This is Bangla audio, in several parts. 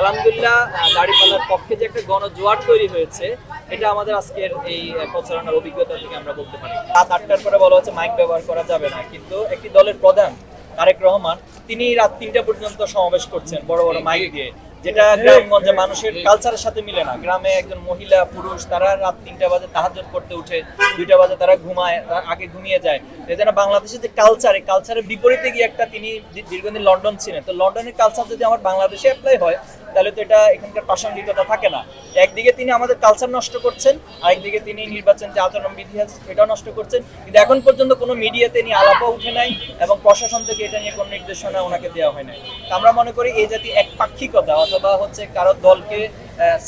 আলহামদুলিল্লাহ দাঁড়িপাল্লার পক্ষে যে একটা গণজোয়ার তৈরি হয়েছে, এটা আমাদের আজকের এই প্রচারণার অভিজ্ঞতা থেকে আমরা বলতে পারি। রাত আটটার পরে বলা হচ্ছে মাইক ব্যবহার করা যাবে না, কিন্তু একটি দলের প্রধান তারেক রহমান তিনি রাত তিনটা পর্যন্ত সমাবেশ করছেন বড় বড় মাইক দিয়ে। যেটা গ্রামগঞ্জে মানুষের কালচারের সাথে মিলে না। গ্রামে একজন মহিলা পুরুষ তারা রাত তিনটা বাজে তাহাজ্জুদ করতে উঠে দুইটা বাজে তারা ঘুমায় তার আগে ঘুমিয়ে যায়। এজন্য বাংলাদেশের যে কালচার এই কালচারের বিপরীতে গিয়ে একটা তিনি দীর্ঘদিন লন্ডন ছিলেন। তো লন্ডনের কালচার যদি আমার বাংলাদেশে অ্যাপ্লাই হয় তাহলে তো এটা এখানকার প্রাসঙ্গিকতা থাকে না। একদিকে তিনি আমাদের কালচার নষ্ট করছেন আরেকদিকে তিনি নির্বাচন যে আচরণ বিধি আছে সেটাও নষ্ট করছেন। কিন্তু এখন পর্যন্ত কোনো মিডিয়াতে নিয়ে আলাপও উঠে নাই এবং প্রশাসন থেকে এটা নিয়ে কোনো নির্দেশনা ওনাকে দেওয়া হয় নাই। আমরা মনে করি এই জাতি একপাক্ষিকতা অথবা হচ্ছে কারও দলকে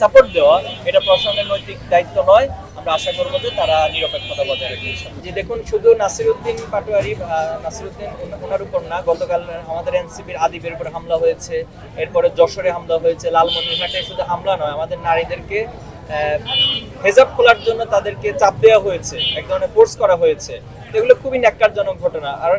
সাপোর্ট দেওয়া, এটা প্রশাসনের নৈতিক দায়িত্ব নয়। আমরা আশা করব যে তারা নিরপেক্ষতা বজায় রাখবে যে দেখুন, শুধু নাসিরুদ্দিন পাটোয়ারি নাসিরুদ্দিন ওনার উপর না, গতকাল আমাদের এনসিপির আদিবের উপর হামলা হয়েছে, এরপরে যশোরে হামলা হয়েছে, লালমনিরহাটে শুধু হামলা নয়, আমাদের নারীদেরকে হেজাব খোলার জন্য তাদেরকে চাপ দেওয়া হয়েছে, এক ধরনের ফোর্স করা হয়েছে। এগুলো খুবই ন্যাক্কারজনক ঘটনা। আর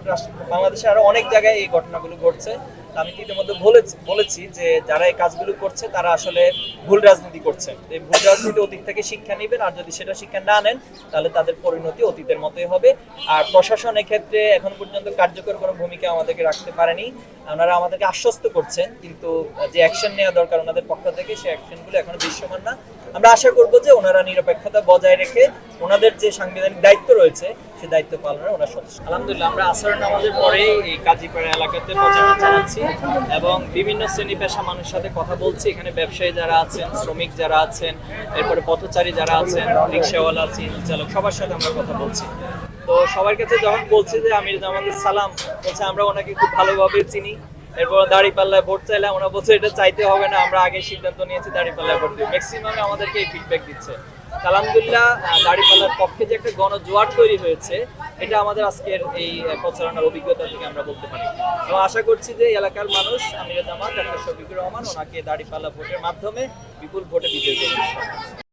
বাংলাদেশে আরও অনেক জায়গায় এই ঘটনাগুলো ঘটছে। তো আমি ইতিমধ্যে বলেছি বলেছি যে যারা এই কাজগুলো করছে, তারা আসলে ভুল রাজনীতি করছে। এই ভুল রাজনীতি অতীত থেকে শিক্ষা নেবেন, আর যদি সেটা শিক্ষা না নেন, তাহলে তাদের পরিণতি অতীতের মতোই হবে। আর প্রশাসন এক্ষেত্রে এখন পর্যন্ত কার্যকর কোনো ভূমিকা আমাদেরকে রাখতে পারেনি। ওনারা আমাদেরকে আশ্বস্ত করছেন, কিন্তু যে অ্যাকশন নেওয়া দরকার ওনাদের পক্ষ থেকে, সেই অ্যাকশনগুলো এখনও দৃশ্যমান না। আমরা আশা করব যে ওনারা নিরপেক্ষতা বজায় রেখে ওনাদের যে সাংবিধানিক দায়িত্ব রয়েছে সে দায়িত্ব ওনারা সদস্য। আলহামদুলিল্লাহ, আমরা আসর নামাজের পরে এই কাজীপাড়া এলাকাতে প্রচারণা চালাচ্ছি এবং বিভিন্ন শ্রেণি পেশা মানুষের সাথে কথা বলছি। এখানে ব্যবসায়ী যারা আছেন, শ্রমিক যারা আছেন, এরপরে পথচারী যারা আছেন, রিক্সাওয়ালা, সিএনজি চালক, সবার সাথে আমরা কথা বলছি। তো সবার কাছে যখন বলছি যে আমির জামালের সালাম বলছে আমরা ওনাকে খুব ভালোভাবে চিনি। এরপর দাড়ি পাল্লায় ভোট চাইলাম ওরা বলছে, এটা চাইতে হবে না, আমরা আগে সিদ্ধান্ত নিয়েছি দাড়ি পাল্লায় ভোট দিব। ম্যাক্সিমাম আমাদেরকে এই ফিডব্যাক দিচ্ছে। আলহামদুলিল্লাহ দাড়িপাল্লার পক্ষে যে একটা গণজোয়ার তৈরি হয়েছে, এটা আমাদের আজকের এই প্রচারণার অভিজ্ঞতা থেকে আমরা বলতে পারি। এবং আশা করছি যে এলাকার মানুষ আমির জামান ডাক্তার শফিকুর রহমান, ওনাকে দাড়ি পাল্লা ভোটের মাধ্যমে বিপুল ভোটে বিজয়ী করবে।